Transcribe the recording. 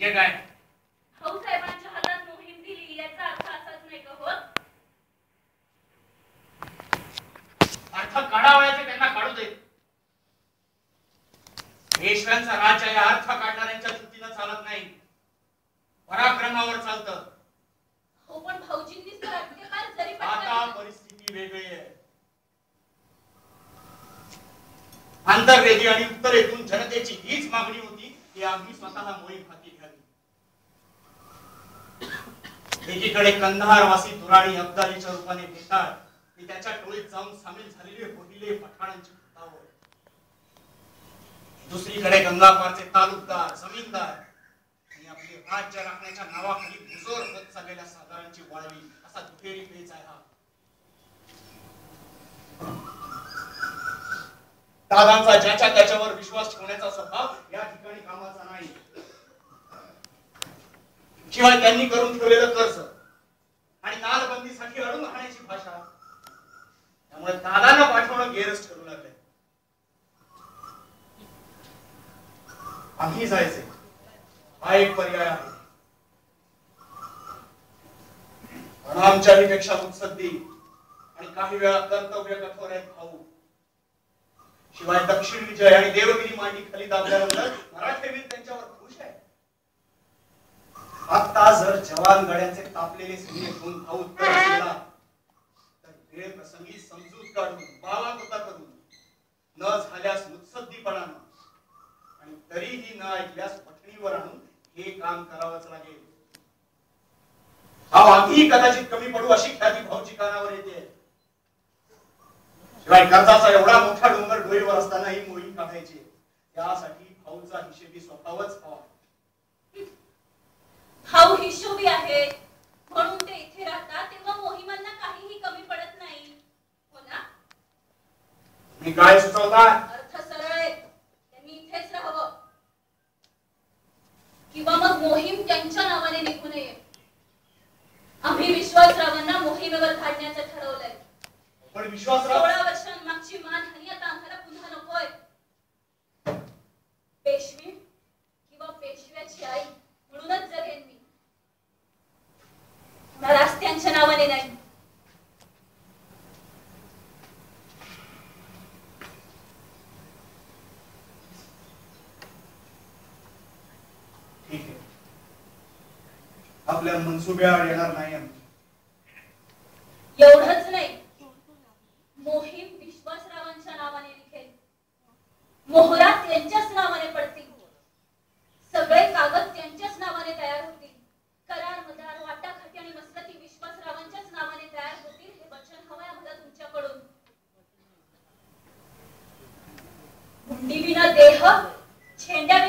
म्हणजे काय? भाऊसाहेबांच्या हातात मोहीम दिली याचा अर्थ असाच नाही का होत? अर्थ काढावयाचे त्यांना काढू दे. पेशव्यांचा राज्य या अर्थ काढणाऱ्यांच्या चुकीनं चालत नाही. पराक्रमावर चालतं. हो पण आता परिस्थिती वेगळी आहे. आंतरवेदी आणि उत्तरेतून जनतेची हीच मागणी होती की आम्ही स्वतः मोहीम हाती घ्यावी एकीकडे कंधारवासी दुराणी अब्दालीच्या रूपाने भेटतात की त्याच्या टोळीत जाऊन सामील झालेले पहिले पठाणांची फुटावळ दुसरीकडे गंगापारचे तालुकदार जमीनदार आणि आपले राज्य राखण्याच्या नावाखाली मुजोर होत चाललेल्या साधारांची वाळवी असा दुहेरी पेच आहे हा. दादांचा ज्याच्या त्याच्यावर विश्वास ठेवण्याचा स्वभाव या ठिकाणी कामाचा शिवाय त्यांनी करून ठेवलेलं कर्ज. आणि नालबंदीसाठी अडून राहण्याची भाषा. त्यामुळे दादांना पाठवणं गेरच ठरू लागले आम्ही जायचे हा एक पर्याय आहे. पण उत्सद्दी आणि काही वेळा कर्तव्य कठोर आहेत भाऊ. शिवाय दक्षिण विजय आणि देवगिरी मांडी खाली दाबल्यानंतर मराठेवीर त्यांच्यावर आता जर जवान गड्यांचे तापलेले सैन्य घेऊन हा उत्तर दिला तर वेळ प्रसंगी समजूत काढून बावा करून न झाल्यास मुत्सद्दीपणानं आणि तरीही न ऐकल्यास पठणीवर आणून हे काम करावंच लागेल. हा आम्ही कदाचित कमी पडू अशी ख्याती भाऊची कानावर येते. शिवाय कर्जाचा एवढा मोठा डोंगर डोईवर असताना ही मोहीम काढायची त्यासाठी भाऊचा हिशेबी स्वतःच हवा. हिशोबी आहेत म्हणून ते इथे राहतात. तेव्हा मोहिमांना काहीही कमी पडत नाही. हो ना? मी काय सुचवता अर्थ सरळ आहे. त्यांनी इथेच राहावं. किंवा मग मोहीम त्यांच्या नावाने निघू नये. आम्ही विश्वासरावांना मोहिमेवर काढण्याचं ठरवलंय. पण विश्वासराव रास्त्यांच्या नाही. ठीक आहे. आपल्या मनसुब्यावर येणार नाही 个，前家。